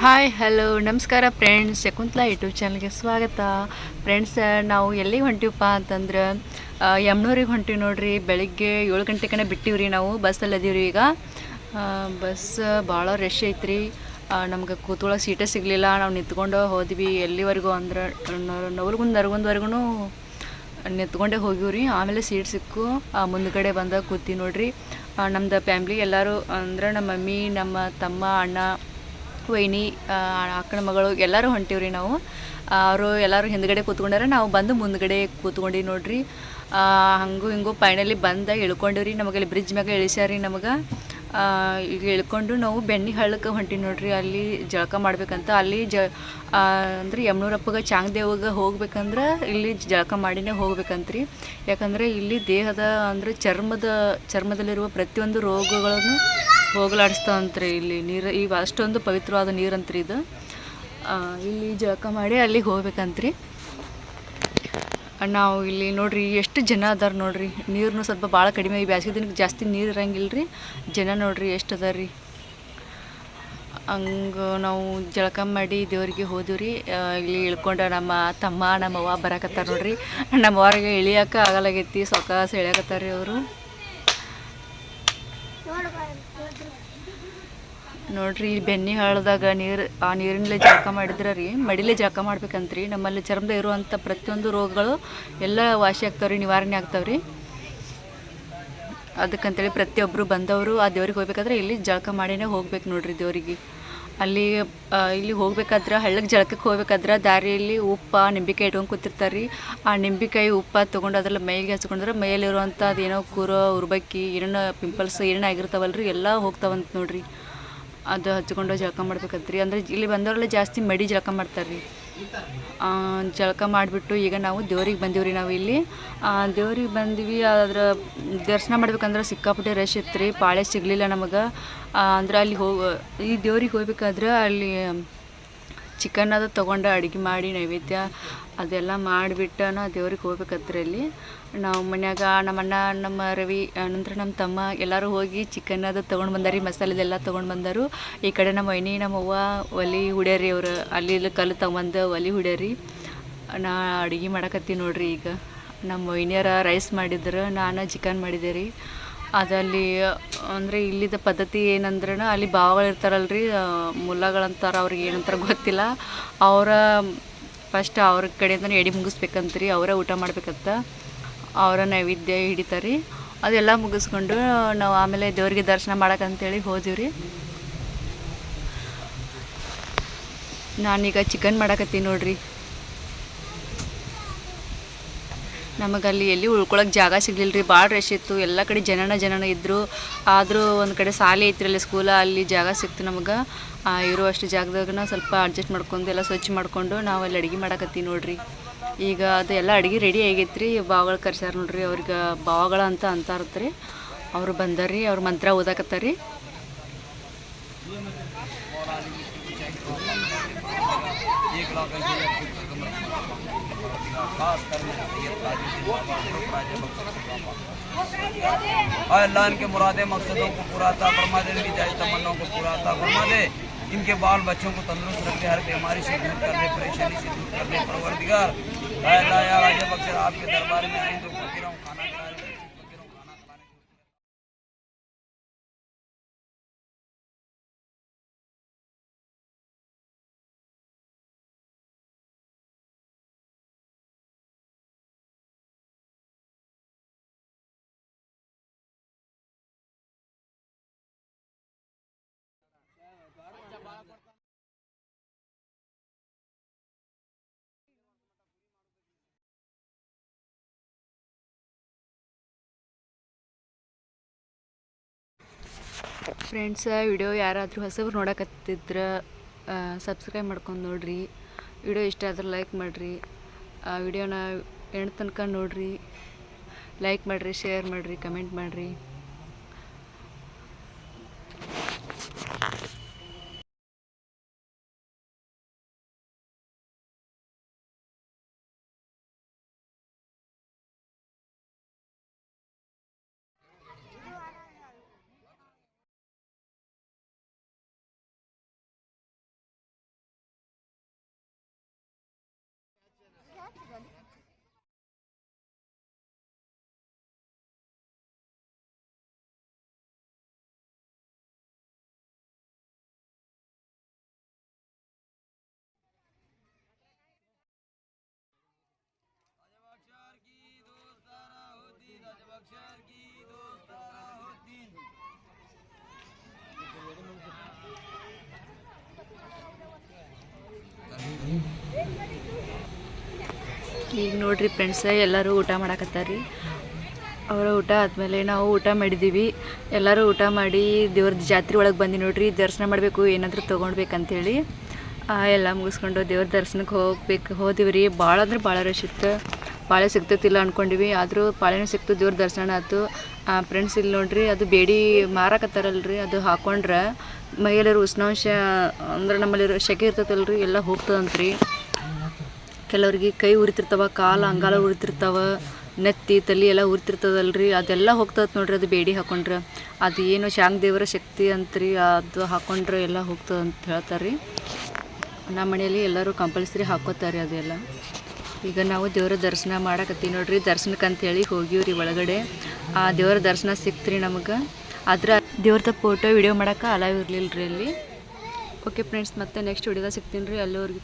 Hi hello ನಮಸ್ಕಾರ friends Shakuntala YouTube ಚಾನಲ್ಗೆ ಸ್ವಾಗತ. ಫ್ರೆಂಡ್ಸ್ ನಾವು ಎಲ್ಲಿಗೆ ಹೊಂಟಿವಪ್ಪ ಅಂತಂದ್ರೆ ಯಮ್ನೂರಿಗೆ ಹೊಂಟಿವಿ ನೋಡ್ರಿ. ಬೆಳಿಗ್ಗೆ ಏಳು ಗಂಟೆಗನೇ ಬಿಟ್ಟಿವಿ ರೀ ನಾವು. ಬಸ್ಸಲ್ಲಿ ಅದೀವ್ರಿ ಈಗ. ಬಸ್ ಭಾಳ ರಶ್ ಐತ್ರಿ. ನಮ್ಗೆ ಕೂತ್ಕೊಳ್ಳೋ ಸೀಟೇ ಸಿಗಲಿಲ್ಲ. ನಾವು ನಿಂತ್ಕೊಂಡು ಹೋದ್ವಿ ಎಲ್ಲಿವರೆಗೂ ಅಂದ್ರೆ ನವಲ್ಗುಂದ ನರಗುಂದವರೆಗೂ ನಿಂತ್ಕೊಂಡೇ ಹೋಗಿವ್ರಿ. ಆಮೇಲೆ ಸೀಟ್ ಸಿಕ್ಕು. ಮುಂದ್ಗಡೆ ಬಂದಾಗ ಕೂತಿ ನೋಡ್ರಿ. ನಮ್ದು ಫ್ಯಾಮ್ಲಿ ಎಲ್ಲರೂ ಅಂದ್ರೆ ನಮ್ಮ ಮಮ್ಮಿ, ನಮ್ಮ ತಮ್ಮ, ಅಣ್ಣ ವೈನಿ ಅಕ್ಕನ ಮಗಳು ಎಲ್ಲರೂ ಹೊಂಟೀವ್ರಿ ನಾವು. ಅವರು ಎಲ್ಲರೂ ಹಿಂದ್ಗಡೆ ಕೂತ್ಕೊಂಡಾರ. ನಾವು ಬಂದು ಮುಂದ್ಗಡೆ ಕೂತ್ಕೊಂಡಿ ನೋಡ್ರಿ. ಹಂಗೂ ಹಿಂಗೂ ಫೈನಲಿ ಬಂದ ಇಳ್ಕೊಂಡಿವ್ರಿ. ನಮಗೆ ಅಲ್ಲಿ ಬ್ರಿಡ್ಜ್ ಮ್ಯಾಗ ಇಳಿಸ್ಯಾರಿ ನಮಗೆ. ಈಗ ಇಳ್ಕೊಂಡು ನಾವು ಬೆಣ್ಣೆ ಹಳ್ಳಕ್ಕೆ ಹೊಂಟಿ ನೋಡ್ರಿ. ಅಲ್ಲಿ ಜಳಕ ಮಾಡ್ಬೇಕಂತ. ಅಲ್ಲಿ ಜ ಅಂದ್ರೆ ಯಮ್ನೂರಪ್ಪಗೆ ಚಾಂಗ್ದೇವ್ಗೆ ಹೋಗ್ಬೇಕಂದ್ರೆ ಇಲ್ಲಿ ಜಳಕ ಮಾಡಿನೇ ಹೋಗ್ಬೇಕಂತ್ರಿ. ಯಾಕಂದ್ರೆ ಇಲ್ಲಿ ದೇಹದ, ಅಂದ್ರೆ ಚರ್ಮದ, ಚರ್ಮದಲ್ಲಿರುವ ಪ್ರತಿಯೊಂದು ರೋಗಗಳನ್ನು ಹೋಗಲಾಡಿಸ್ತಾವಂತ್ರಿ ಇಲ್ಲಿ ನೀರು, ಈಗ ಅಷ್ಟೊಂದು ಪವಿತ್ರವಾದ ನೀರಂತ್ರಿ ಇದು. ಇಲ್ಲಿ ಜಳಕ ಮಾಡಿ ಅಲ್ಲಿಗೆ ಹೋಗ್ಬೇಕಂತ್ರಿ. ನಾವು ಇಲ್ಲಿ ನೋಡ್ರಿ, ಎಷ್ಟು ಜನ ಅದಾರ ನೋಡ್ರಿ. ನೀರನ್ನು ಸ್ವಲ್ಪ ಭಾಳ ಕಡಿಮೆ, ಈ ಬ್ಯಾಸಿಗೆ ದಿನಕ್ಕೆ ಜಾಸ್ತಿ ನೀರು ಇರಂಗಿಲ್ಲ ರೀ ಜನ ನೋಡ್ರಿ ಎಷ್ಟು ಅದಾರ. ರೀ ಹಂಗೆ ನಾವು ಜಳಕ ಮಾಡಿ ದೇವರಿಗೆ ಹೋದಿವ್ರಿ. ಇಲ್ಲಿ ಇಳ್ಕೊಂಡ ನಮ್ಮ ತಮ್ಮ ನಮ್ಮ ಅವ್ವ ಬರಾಕತ್ತಾರ ನೋಡ್ರಿ. ನಮ್ಮ ಅವ್ರಿಗೆ ಇಳಿಯಕ್ಕೆ ಆಗಲಾಗೈತಿ, ಸೊಕಾಸ ಇಳ್ಯಾಕತ್ತಾರ ರೀ ಅವರು. ನೋಡ್ರಿ ಬೆನ್ನಿ ಹಾಳದಾಗ ನೀರು, ಆ ನೀರಿನಲ್ಲೇ ಜಳಕ ಮಾಡಿದ್ರೆ ರೀ. ಮಡಿಲೇ ಜಳಕ ಮಾಡ್ಬೇಕಂತ್ರಿ. ನಮ್ಮಲ್ಲಿ ಚರ್ಮದ ಇರುವಂಥ ಪ್ರತಿಯೊಂದು ರೋಗಗಳು ಎಲ್ಲ ವಾಸಿ ಆಗ್ತಾವ್ರಿ, ನಿವಾರಣೆ ಆಗ್ತಾವ್ರಿ. ಅದಕ್ಕಂತೇಳಿ ಪ್ರತಿಯೊಬ್ಬರು ಬಂದವರು ಆ ದೇವ್ರಿಗೆ ಹೋಗ್ಬೇಕಾದ್ರೆ ಇಲ್ಲಿ ಜಳಕ ಮಾಡಿನೇ ಹೋಗ್ಬೇಕು ನೋಡ್ರಿ ದೇವ್ರಿಗೆ. ಅಲ್ಲಿ ಇಲ್ಲಿ ಹೋಗ್ಬೇಕಾದ್ರೆ ಹಳ್ಳಕ್ಕೆ ಜಳಕಕ್ಕೆ ಹೋಗ್ಬೇಕಾದ್ರೆ ದಾರಿಯಲ್ಲಿ ಉಪ್ಪ, ನಿಂಬೆಕಾಯಿ ಇಟ್ಕೊಂಡು ಕೂತಿರ್ತಾರೆ ರೀ ಆ ನಿಂಬೆಕಾಯಿ ಉಪ್ಪ ತೊಗೊಂಡು ಅದ್ರಲ್ಲಿ ಮೈಗೆ ಹಚ್ಕೊಂಡ್ರೆ ಮೈಯಲ್ಲಿರುವಂಥ ಅದೇನೋ ಕೂರೋ ಉರ್ಬಕ್ಕಿ, ಏನೇನೋ ಪಿಂಪಲ್ಸ್ ಏನೇನು ಆಗಿರ್ತಾವಲ್ಲ ರೀ ಎಲ್ಲ ಹೋಗ್ತಾವಂತ ನೋಡ್ರಿ. ಅದು ಹಚ್ಕೊಂಡು ಜಳಕ ಮಾಡ್ಬೇಕಂತ್ರಿ. ಅಂದ್ರೆ ಇಲ್ಲಿ ಬಂದವರೆಲ್ಲ ಜಾಸ್ತಿ ಮಡಿ ಜಳಕ ಮಾಡ್ತಾರೆ ರೀ ಜಳಕ ಮಾಡಿಬಿಟ್ಟು ಈಗ ನಾವು ದೇವ್ರಿಗೆ ಬಂದೀವ್ರಿ ನಾವು ಇಲ್ಲಿ. ದೇವ್ರಿಗೆ ಬಂದ್ವಿ, ಅದ್ರ ದರ್ಶನ ಮಾಡ್ಬೇಕಂದ್ರೆ ಸಿಕ್ಕಾಪಟ್ಟೆ ರಶ್ ಇತ್ತು ರೀ ಪಾಳೆ ಸಿಗಲಿಲ್ಲ ನಮಗೆ. ಅಂದ್ರೆ ಅಲ್ಲಿ ಹೋಗಿ, ಈ ದೇವ್ರಿಗೆ ಹೋಗ್ಬೇಕಾದ್ರೆ ಅಲ್ಲಿ ಚಿಕನ್ ಅದು ತೊಗೊಂಡು ಅಡುಗೆ ಮಾಡಿ ನೈವೇದ್ಯ ಅದೆಲ್ಲ ಮಾಡಿಬಿಟ್ಟು ನಾ ದೇವ್ರಿಗೆ ಹೋಗ್ಬೇಕು ಅಲ್ಲಿ ನಾವು ಮನ್ಯಾಗ ನಮ್ಮ ಅಣ್ಣ, ನಮ್ಮ ರವಿ, ನಂತರ ನಮ್ಮ ತಮ್ಮ ಎಲ್ಲರೂ ಹೋಗಿ ಚಿಕನ್ ಅದು ತೊಗೊಂಡು ಬಂದಾರಿ, ಮಸಾಲೆದೆಲ್ಲ ತೊಗೊಂಡು ಬಂದರು. ಈ ಕಡೆ ನಮ್ಮ ವೈನಿ, ನಮ್ಮ ಅವ್ವ, ಒಲಿ ಹುಡ್ಯಾರಿ ಅವರು ಅಲ್ಲಿ ಇಲ್ಲಿ ಕಲ್ಲು ತಗೊಂಬಂದು ಒಲಿ ಹುಡ್ಯಾರಿ. ನಾ ಅಡುಗೆ ಮಾಡಕತ್ತೀನಿ ನೋಡ್ರಿ ಈಗ. ನಮ್ಮ ಮೈನಿಯರ ರೈಸ್ ಮಾಡಿದ್ರು, ನಾನು ಚಿಕನ್ ಮಾಡಿದೆ ರೀ. ಅದಲ್ಲಿ ಅಂದರೆ ಇಲ್ಲಿದ ಪದ್ಧತಿ ಏನಂದ್ರೆ ಅಲ್ಲಿ ಭಾವಗಳಿರ್ತಾರಲ್ಲ ರೀ ಮುಲ್ಲಗಳಂತಾರ, ಅವ್ರಿಗೆ ಏನಂತಾರ ಗೊತ್ತಿಲ್ಲ. ಅವರ ಫಸ್ಟ್ ಅವ್ರ ಕಡೆಯಿಂದ ಎಡಿ ಮುಗಿಸ್ಬೇಕಂತ್ರಿ, ಅವರೇ ಊಟ ಮಾಡ್ಬೇಕಂತ ಅವರ ನೈವೇದ್ಯ ಹಿಡಿತಾರೆ. ಅದೆಲ್ಲ ಮುಗಿಸ್ಕೊಂಡು ನಾವು ಆಮೇಲೆ ದೇವ್ರಿಗೆ ದರ್ಶನ ಮಾಡಕ್ಕಂತೇಳಿ ರೀ ನಾನೀಗ ಚಿಕನ್ ಮಾಡಕತ್ತೀನಿ ನೋಡ್ರಿ. ನಮಗೆ ಅಲ್ಲಿ ಎಲ್ಲಿ ಉಳ್ಕೊಳಕ್ಕೆ ಜಾಗ ಸಿಗಲಿಲ್ಲ ರೀ ಭಾಳ ರಶ್ ಇತ್ತು. ಎಲ್ಲ ಕಡೆ ಜನನ ಜನನ ಇದ್ದರು ಆದರೂ ಒಂದು ಕಡೆ ಸಾಲಿ ಐತ್ರಿ ಅಲ್ಲಿ ಸ್ಕೂಲ ಅಲ್ಲಿ ಜಾಗ ಸಿಕ್ತು ನಮಗೆ. ಇರುವಷ್ಟು ಜಾಗದಾಗನ ಸ್ವಲ್ಪ ಅಡ್ಜಸ್ಟ್ ಮಾಡ್ಕೊಂಡು, ಎಲ್ಲ ಸ್ವಚ್ಛ ಮಾಡಿಕೊಂಡು ನಾವು ಅಲ್ಲಿ ಅಡುಗೆ ಮಾಡಕತ್ತೀವಿ ನೋಡ್ರಿ. ಈಗ ಅದು ಎಲ್ಲ ಅಡುಗೆ ರೆಡಿ ರೀ ಬಾವಗಳು ಕರ್ಸ್ಯಾರ ನೋಡ್ರಿ, ಅವ್ರಿಗೆ ಬಾವಗಳ ಅಂತ ಅಂತಾರತ್ರಿ. ಅವರು ಬಂದಾರ್ರಿ, ಅವ್ರ ಮಂತ್ರ एक लाख अल्लाह इनके मुरादे मकसदों को पूरा था फरमा दे जायज़ तमन्नाओं को पूरा था। फरमा दे, इनके बाल बच्चों को तंदुरुस्त रखे हर बीमारी से दूर कर दे परेशानी से दूर कर दे परवरदिगार अल्लाह यार आगे बख्शर आपके दरबार में आई तो फिर ಫ್ರೆಂಡ್ಸ ವಿಡಿಯೋ ಯಾರಾದರೂ ಹೊಸಬ್ರು ನೋಡಕತ್ತಿದ್ರೆ ಸಬ್ಸ್ಕ್ರೈಬ್ ಮಾಡ್ಕೊಂಡು ನೋಡ್ರಿ. ವಿಡಿಯೋ ಇಷ್ಟ ಆದ್ರೆ ಲೈಕ್ ಮಾಡಿರಿ. ಆ ವಿಡಿಯೋನ ಎಂಡ್ ತನಕ ನೋಡ್ರಿ. ಲೈಕ್ ಮಾಡಿರಿ ಶೇರ್ ಮಾಡಿರಿ ಕಮೆಂಟ್ ಮಾಡಿರಿ. ಈಗ ನೋಡ್ರಿ ಫ್ರೆಂಡ್ಸ್ ಎಲ್ಲರೂ ಊಟ ಮಾಡಾಕತ್ತಾರ ಅವರ ಊಟ ಆದಮೇಲೆ ನಾವು ಊಟ ಮಾಡಿದ್ದೀವಿ ಎಲ್ಲರೂ ಊಟ ಮಾಡಿ ದೇವ್ರದ್ದು ಜಾತ್ರೆ ಒಳಗೆ ಬಂದು ನೋಡ್ರಿ, ದರ್ಶನ ಮಾಡಬೇಕು, ಏನಾದರೂ ತೊಗೊಳ್ಬೇಕಂಥೇಳಿ ಎಲ್ಲ ಮುಗಿಸ್ಕೊಂಡು ದೇವ್ರ ದರ್ಶನಕ್ಕೆ ಹೋಗ್ಬೇಕು ಹೋದಿವಿ ರೀ ಭಾಳ ಅಂದ್ರೆ ಭಾಳ ರಶ್ ಇತ್ತು. ಪಾಳೆ ಸಿಗ್ತೈತಿಲ್ಲ ಅಂದ್ಕೊಂಡಿವಿ ಆದರೂ ಪಾಳೆನೂ ಸಿಕ್ತು, ದೇವ್ರ ದರ್ಶನ ಆಯ್ತು. ಫ್ರೆಂಡ್ಸ್ ಇಲ್ಲಿ ನೋಡ್ರಿ, ಅದು ಬೇಡಿ ಮಾರಾಕತ್ತಾರಲ್ರಿ, ಅದು ಹಾಕೊಂಡ್ರೆ ಮೈಯಲ್ಲಿರೋ ಉಷ್ಣಾಂಶ ಅಂದ್ರೆ ನಮ್ಮಲ್ಲಿರೋ ಸೆಕೆ ಇರ್ತೈತಲ್ರಿ, ಎಲ್ಲ ಹೋಗ್ತದಂತ್ರಿ. ಕೆಲವ್ರಿಗೆ ಕೈ ಉರಿತಿರ್ತಾವ, ಕಾಲು ಅಂಗಾಲ ಉರಿತಿರ್ತಾವ, ನೆತ್ತಿ, ತಲೆ ಎಲ್ಲ ಉರಿತಿರ್ತದಲ್ರಿ, ಅದೆಲ್ಲ ಹೋಗ್ತದ ನೋಡ್ರಿ, ಅದು ಬೇಡಿ ಹಾಕೊಂಡ್ರೆ. ಅದು ಏನು ಶಾಂಗ್ ದೇವರ ಶಕ್ತಿ ಅಂತ್ರಿ, ಅದು ಹಾಕೊಂಡ್ರೆ ಎಲ್ಲ ಹೋಗ್ತದ ಅಂತ ಹೇಳ್ತಾರೆ ರೀ ನಮ್ಮ ಮನೆಯಲ್ಲಿ ಎಲ್ಲರೂ ಕಂಪಲ್ಸರಿ ಹಾಕೋತಾರೆ ಅದೆಲ್ಲ. ಈಗ ನಾವು ದೇವರ ದರ್ಶನ ಮಾಡಕತ್ತೀವಿ ನೋಡ್ರಿ, ದರ್ಶನಕ್ಕೆ ಅಂತೇಳಿ ಹೋಗಿವ್ರಿ ಒಳಗಡೆ. ಆ ದೇವರ ದರ್ಶನ ಸಿಕ್ತ್ರಿ ನಮಗೆ. ಆದ್ರೆ ದೇವ್ರದ ಫೋಟೋ ವಿಡಿಯೋ ಮಾಡೋಕೆ ಅಲಾವ್ ಇರಲಿಲ್ಲ ರೀ ಅಲ್ಲಿ. ಓಕೆ ಫ್ರೆಂಡ್ಸ್ ಮತ್ತೆ ನೆಕ್ಸ್ಟ್ ವಿಡಿಯೋದಾಗ ಸಿಗ್ತೀನಿ ರೀ ಅಲ್ಲಿವರೆಗೆ